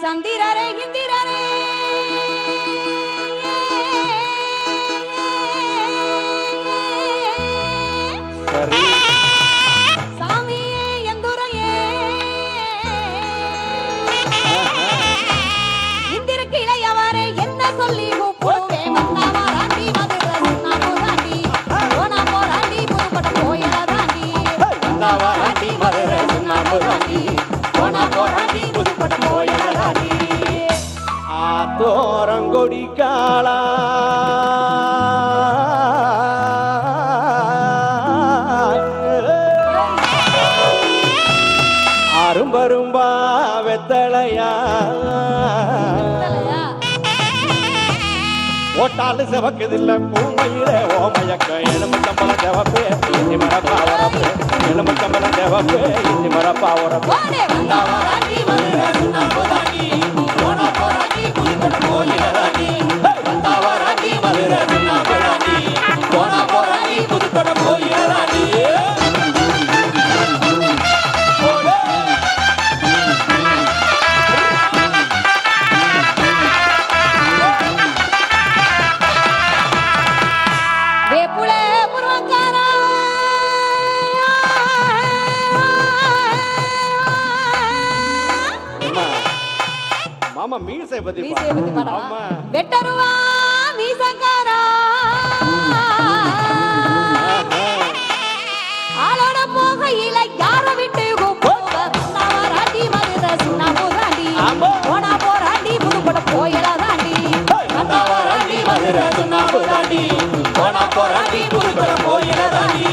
சந்திரரே இந்திரரே. சாமியே எந்துரையே இந்திருக்கு இளையவரே என்ன சொல்லி ஆத்தோரங்கொடி காளா அரும்பரும்பா வெத்தளையா இல்லையா? ஓட்டாலு செவக்குதில்ல பூமையில ஓமயக்க எலும்புச்சம்பள செவப்பு இஞ்சி மரப்பா உரப்பு எலும்புச்சம்பள செவப்பு இஞ்சி மரப்பா உரப்பு 可以 மாமா மீசை பத்தி. மீசையை பத்தி பாடவா? ஆமா வெட்டருவா மீசக்காரா ஆளோட போகையில யார விட்டு வந்தாவா ராண்டி மதுரை சுண்ணாம்பு ராண்டி ஆமா. போனா போராண்டி புதுப்பட வந்தாவா ராண்டி மதுரை சுண்ணாம்பு ராண்டி போனா போராண்டி புதுக்கட கோயில ராண்டி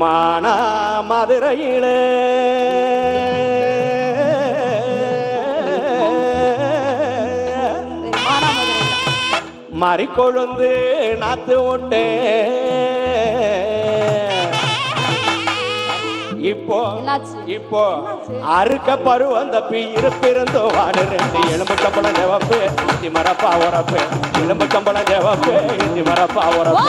மானா மதுரையிலே. மறிக்கொழுந்து நாத்து உண்டு இப்போ? இப்போ அறுக்க பருவம் தப்பி இருப்பிருந்தோ வாடு ரெண்டு எலும்பு கம்பளம் தேவப்பு இஞ்சி மரப்பா உரப்பு எலும்பு கம்பளம் தேவப்பு இஞ்சி மரப்பா உரப்பு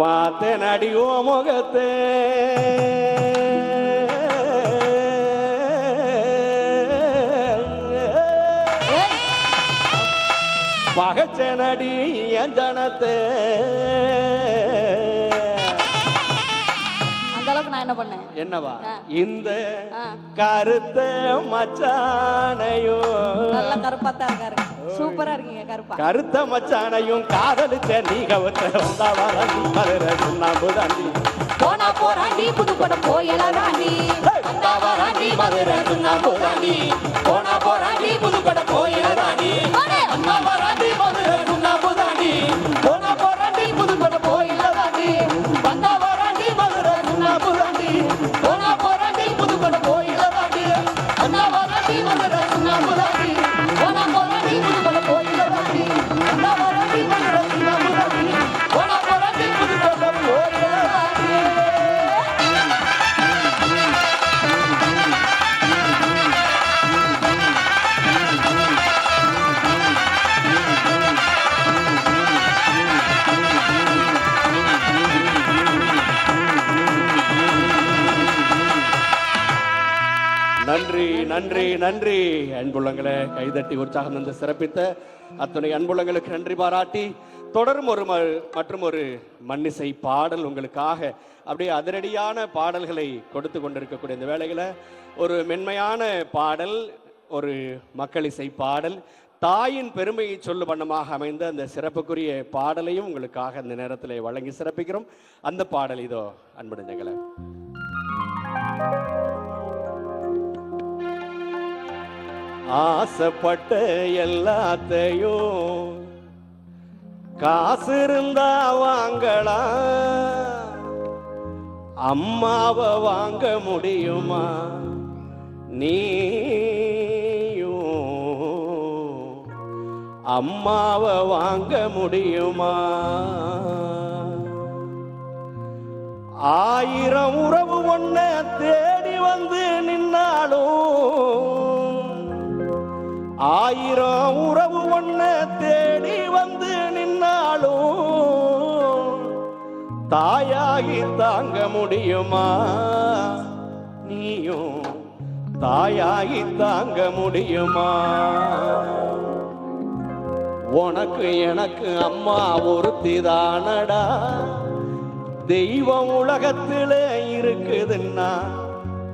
பார்த்தேன் அடியோ முகத்தே. ஏய், பகச்சனடி என் ஜனத்தே. நான் என்ன பண்ணேன்? என்னவா. இந்த. கருத்த மச்சானையோ. நல்ல கருப்பாத்தான் இருக்காரு. சூப்பரா இருக்கீங்க கருப்பா. கருத்த மச்சானையும் காதலிச்ச நீ கவத்த வந்தா வரண்டி மதுரை சுண்ணாம்பு தாண்டி போனா போராண்டி புதுப்பட கோயில ராண்டி வந்தா வராண்டி மதுரை சுண்ணாம்பு ராண்டி போனா போராண்டி புதுக்கட கோயில ராணி போனே. வந்தா வராண்டி மதுரை நன்றி நன்றி நன்றி. அன்புள்ளங்களை கைதட்டி உற்சாகம் தந்து சிறப்பித்த அத்தனை அன்புள்ளங்களுக்கு நன்றி பாராட்டி தொடரும் ஒரு ம- மற்றும் ஒரு மன்னிசை பாடல் உங்களுக்காக அப்படியே அதிரடியான பாடல்களை கொடுத்து கொண்டிருக்கக்கூடிய இந்த வேலைகளை ஒரு மென்மையான பாடல் ஒரு மக்கள் இசை பாடல் தாயின் பெருமையை சொல்லு வண்ணமாக அமைந்த அந்த சிறப்புக்குரிய பாடலையும் உங்களுக்காக அந்த நேரத்தில் வழங்கி சிறப்பிக்கிறோம். அந்த பாடல் இதோ அன்பு ஆசைப்பட்ட எல்லாத்தையும் காசு இருந்தா வாங்கலாம். அம்மாவை வாங்க முடியுமா? நீயும் அம்மாவை வாங்க முடியுமா? ஆயிரம் உறவு ஒன்ன ஆயிரம் உறவு ஒன்ன தேடி வந்து நின்னாலும் தாயாகி தாங்க முடியுமா? நீயும் தாயாகி தாங்க முடியுமா? உனக்கு எனக்கு அம்மா ஒருத்தி தானடா தெய்வம் உலகத்திலே இருக்குதுன்னா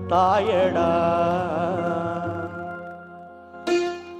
தாயடா.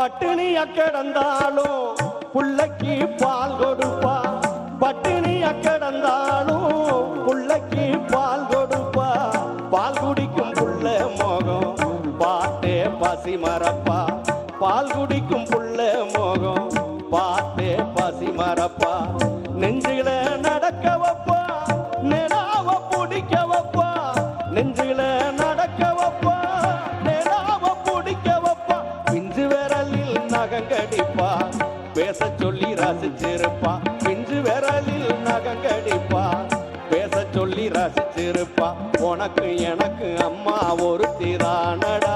பட்டினிய கிடந்தாலும் புள்ளைக்கு பால் கொடுப்பா. பட்டினிய கிடந்தாலும் புள்ளைக்கு பால் கொடுப்பா. பால் குடிக்கும் புள்ள மோகம் பாட்டே பசி மரப்பா பால் குடிக்கும் புள்ள மோகம் பாட்டே பசி மரப்பா உனக்கு எனக்கு அம்மா ஒரு திரானடா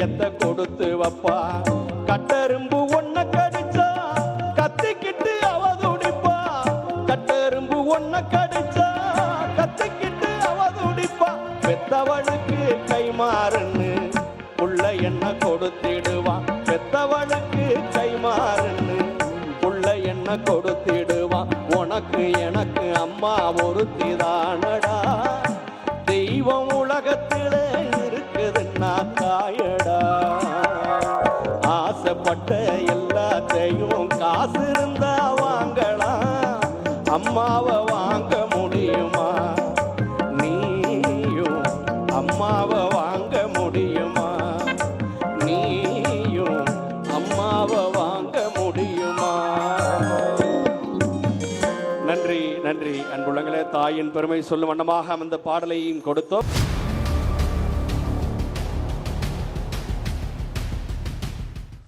இதயத்தை கொடுத்து வப்பா. கட்டெரும்பு ஒன்ன கடிச்சா கத்திக்கிட்டு அவ துடிப்பா கட்டெரும்பு ஒன்ன கடிச்சா கத்திக்கிட்டு அவ துடிப்பா பெத்தவளுக்கு கைமாறுன்னு புள்ள என்ன கொடுத்திடுவான் பெத்தவளுக்கு கைமாறுன்னு புள்ள என்ன கொடுத்திடுவான் உனக்கு எனக்கு அம்மா ஒருத்திதானடா. தெய்வம் உலகத்திலே தாயின் பெருமை சொல்லும் வண்ணமாக அந்த பாடலையும் கொடுத்தோம்.